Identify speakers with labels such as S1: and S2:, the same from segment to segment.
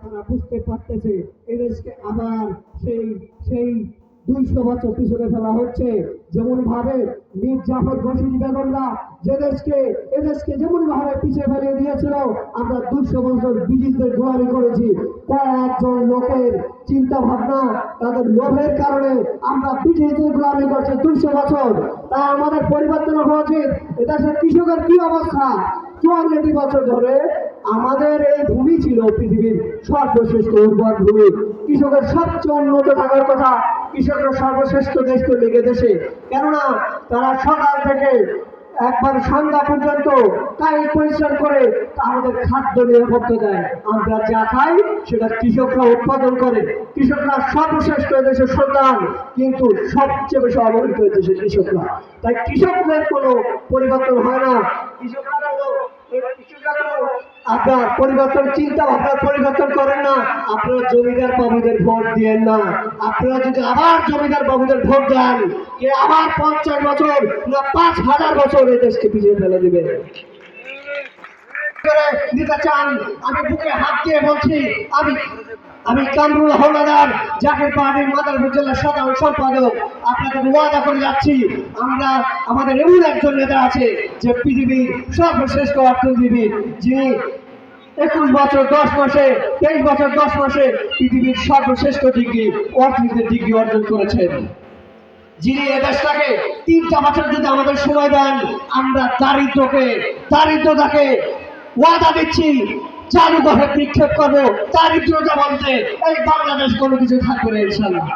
S1: তারা বুঝতে পারতেছে, এদেশকে আবার সেই সেই দুইশো বছর পিছনে ফেলা হচ্ছে। যেমন ভাবে মীর জাফর বসির বেগমরা যে দেশকে এদেশকে যেমন ভাবে পিছিয়ে ফেলিয়ে দিয়েছিল, আমরা দুইশো বছর ব্রিটিশদের গোলামি করেছি। কয়েকজন লোকের চিন্তা ভাবনা তাদের লোভের কারণে আমরা ব্রিটিশদের গোলামি করছি দুইশো বছর। তাই আমাদের পরিবর্তন হওয়া উচিত। এদেশের কৃষকের কি অবস্থা? চুয়ান্নটি বছর ধরে আমাদের এই ভূমি ছিল পৃথিবীর সর্বশ্রেষ্ঠ উর্বর ভূমি। কৃষকের সবচেয়ে উন্নত থাকার কথা কৃষকরা সর্বশ্রেষ্ঠ দেশ তো লেগে দেশে। কেননা তারা সকাল থেকে একবার সন্ধ্যা পর্যন্ত তাই পরিশ্রম করে আমাদের খাদ্য নিরাপত্তা দেয়। আমরা যা খাই সেটা কৃষকরা উৎপাদন করে। কৃষকরা সর্বশ্রেষ্ঠ দেশের সন্তান, কিন্তু সবচেয়ে বেশি অবহেলিত দেশের কৃষকরা। তাই কৃষকদের কোনো পরিবর্তন হয় না। কৃষকরা কৃষকরা আপনার পরিবর্তন চিন্তা ভাবনা পরিবর্তন করেন না। আপনারা জমিদার বাবুদের ভোট দিয়েন না। আপনারা যদি আবার জমিদার বাবুদের ভোট দেন, কে আবার পঞ্চাশ বছর না পাঁচ হাজার বছর এই দেশকে পিছিয়ে ফেলে দিবে? আমি বুকে বলছি, আমি আমি কামরুল হলাদার জাকের পাহাড়ের মাদারপুর জেলার সাধারণ সম্পাদক। আপনাদের ওয়াদা করে যাচ্ছি, আমরা আমাদের এমন একজন নেতা আছে যে পৃথিবীর সর্বশ্রেষ্ঠ অর্থনীতিবিদ, যিনি একুশ বছর দশ মাসে, তেইশ বছর, দশ মাসে পৃথিবীর সর্বশ্রেষ্ঠ ডিগ্রি, অর্থনীতির ডিগ্রি অর্জন করেছেন। যিনি এ দেশটাকে তিনটা বছর যদি আমাদের সময় দেন, আমরা দারিদ্রকে, দারিদ্রতাকে ওয়াদা দিচ্ছি চালু করে নিক্ষেপ করব, দারিদ্রতা বলতে এই বাংলাদেশ কোনো কিছু থাকবে না, ইনশাল্লাহ।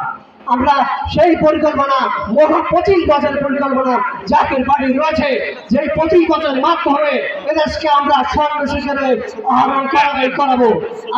S1: আমরা সেই পরিকল্পনা মহা পঁচিশ বছরের পরিকল্পনা জাতির বাড়ি রয়েছে। যেই পঁচিশ বছরের মাধ্যমে এদেশকে আমরা সর্বশেষে আহরণ করাবে, করাবো।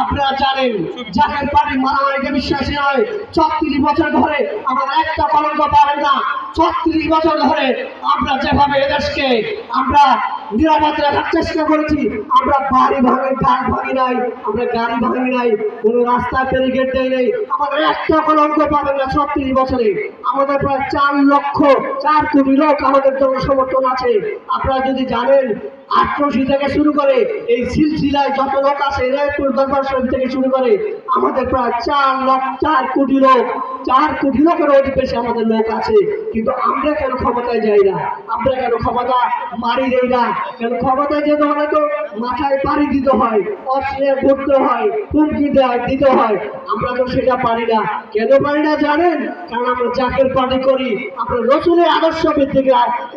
S1: আপনারা জানেন, জাতির বাড়ি মারামারিকে বিশ্বাসী নয়? ছত্রিশ বছর ধরে আমার একটা কলঙ্ক পাবেন না। ছত্রিশ বছর ধরে আমরা যেভাবে এদেশকে আমরা নিরাপদ রাখার চেষ্টা করেছি। আমরা বাড়ি ভাঙি, গাড়ি ভাঙি নাই, আমরা গাড়ি ভাঙি নাই, কোনো রাস্তা ব্যারিকেড দেয় নেই। আমাদের একটা কলঙ্ক পাবেন না ছত্রিশ বছরে। আমাদের প্রায় চার লক্ষ, চার কোটি লোক আমাদের জন্য সমর্থন আছে। আপনারা যদি জানেন আট্রসি থেকে শুরু করে এই সিলসিলায় যত লোক আছে রায়পুর দরবার শরীফ থেকে শুরু করে। আমাদের প্রায় চার লক্ষ চার কোটি লোক, চার কোটি লোকের অধিক বেশি আমাদের লোক আছে। কিন্তু আমরা কেন ক্ষমতায় যাই না? আমরা কেন ক্ষমতা মারি দেই না? কেন ক্ষমতায় যেতে হলে তো মাথায় পাড়ি দিতে হয় অস্ত্রে ঘুরতে হয়, হুমকি দেওয়া দিতে হয়। আমরা তো সেটা পারি না। কেন পারি না জানেন? কারণ আমরা জাকের পার্টি করি। আমরা রসুলের আদর্শ ভিত্তিক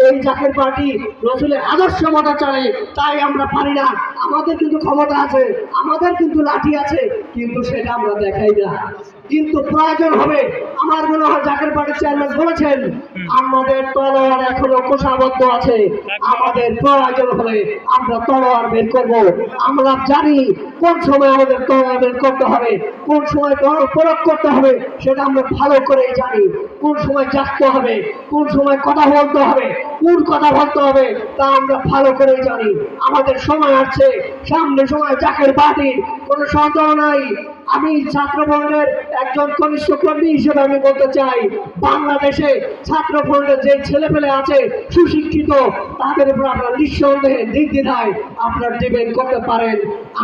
S1: এই জাকের পার্টি রসুলের আদর্শ মতো চলে তাই আমরা পারি না। আমাদের কিন্তু ক্ষমতা আছে, আমাদের কিন্তু লাঠি আছে, কিন্তু সেটা আমরা দেখাই না। কিন্তু প্রয়োজন হবে, আমার মনে হয় জাকের পার্টির চেয়ারম্যান বলেছেন, আমাদের তলোয়ার এখনও কোষাবদ্ধ আছে, আমাদের প্রয়োজন হলে আমরা তলোয়ার বের করব। আমরা জানি কোন সময় আমাদের তলোয়ার বের করতে হবে? কোন সময় তলোয়ার প্রয়োগ করতে হবে? সেটা আমরা ভালো করেই জানি। কোন সময় জাগতে হবে? কোন সময় কথা বলতে হবে? কোন কথা বলতে হবে? তা আমরা ভালো করেই জানি। আমাদের সময় আছে সামনে সময় চাকের বাতিল। কোনো সন্দেহ নাই। আমি ছাত্র ফ্রন্টের একজন কনিষ্ঠ কর্মী হিসেবে আমি বলতে চাই, বাংলাদেশে ছাত্র ফ্রন্টের যে ছেলেপেলে আছে, সুশিক্ষিত, তাদের উপর আপনারা নিঃসন্দেহে নির্দ্বিধায় আপনারা ডিপেন্ড করতে পারেন।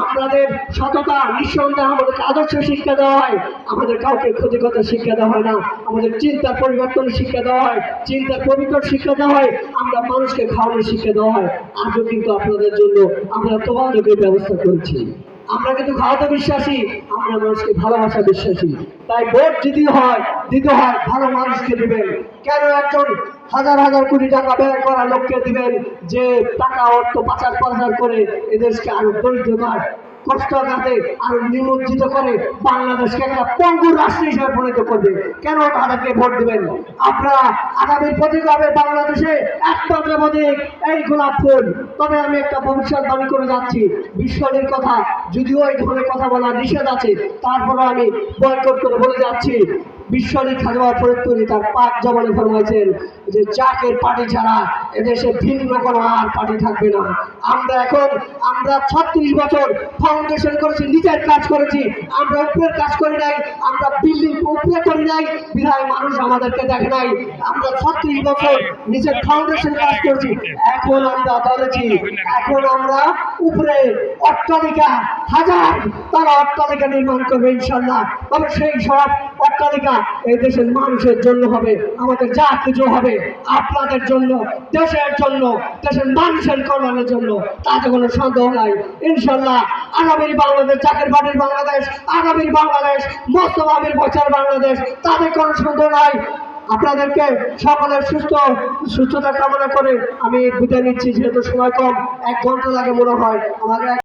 S1: আমাদের সততা, নিঃসন্দেহে আমাদেরকে আদর্শ শিক্ষা দেওয়া হয়। আমাদের কাউকে ক্ষতিগত শিক্ষা দেওয়া হয় না। আমাদের চিন্তা পরিবর্তন শিক্ষা দেওয়া হয়। চিন্তা পবিত্র শিক্ষা দেওয়া হয়। আমরা মানুষকে খাওয়ানোর শিক্ষা দেওয়া হয়। আজও কিন্তু আপনাদের জন্য আমরা তোমাদেরকে ব্যবস্থা করেছি। আমরা কিন্তু খাওয়াতে বিশ্বাসী, আমরা মানুষকে ভালোবাসা বিশ্বাসী। তাই ভোট যদি হয়, দিতে হয়, ভালো মানুষকে দিবেন। কেন একজন হাজার হাজার কোটি টাকা ব্যয় করা লোককে দিবেন যে টাকা অর্থ পাচার পাচার করে এদেশকে আরও দরিদ্রতার কাটে আরও নিমজ্জিত করে বাংলাদেশকে একটা পঙ্গুর রাষ্ট্র হিসেবে পরিণত করবে। কেন তাদেরকে ভোট দিবেন? আপনারা আগামী প্রতীক হবে বাংলাদেশে একমাত্র প্রতীক এই গোলাপ ফুল। তবে আমি একটা ভবিষ্যৎবাণী করে যাচ্ছি। বিশ্বনের কথা, যদিও এই ধরনের কথা বলা নিষেধ আছে তারপরে আমি বয়কট করে বলে যাচ্ছি। বিশ্বনী খাজবা ফরিদপুরি তার পাক জমানে ফরমাইছেন যে চাকের পার্টি ছাড়া এদেশে ভিন্ন কোনো আর পার্টি থাকবে না। আমরা এখন, আমরা ছত্রিশ বছর ফাউন্ডেশন করেছি নিজের কাজ করেছি। আমরা উপরের কাজ করি নাই, আমরা বিল্ডিং উপরে করি নাই। বিধায় মানুষ আমাদেরকে দেখে নাই। আমরা ছত্রিশ বছর নিজের ফাউন্ডেশন কাজ করেছি। এখন আমরা ধরেছি, এখন আমরা উপরে অট্টালিকা, হাজার তারা অট্টালিকা নির্মাণ করবে ইনশাল্লাহ তবে সেই সব অট্টালিকা এই দেশের মানুষের জন্য হবে, আমাদের যা কিছু হবে, আপনাদের জন্য। দেশের জন্য, দেশের মানুষের কল্যাণের জন্য তাতে কোনো সন্দেহ নাই। ইনশাল্লাহ আগামীর বাংলাদেশ চাকের বাড়ির বাংলাদেশ, আগামীর বাংলাদেশ মোস্তফাবির বছর বাংলাদেশ তাদের কোনো সন্দেহ নাই। আপনাদেরকে সকলের সুস্থ, সুস্থতা কামনা করে আমি বিদায় নিচ্ছি, যেহেতু সময় কম, এক ঘণ্টা লাগে মনে হয়। আমাদের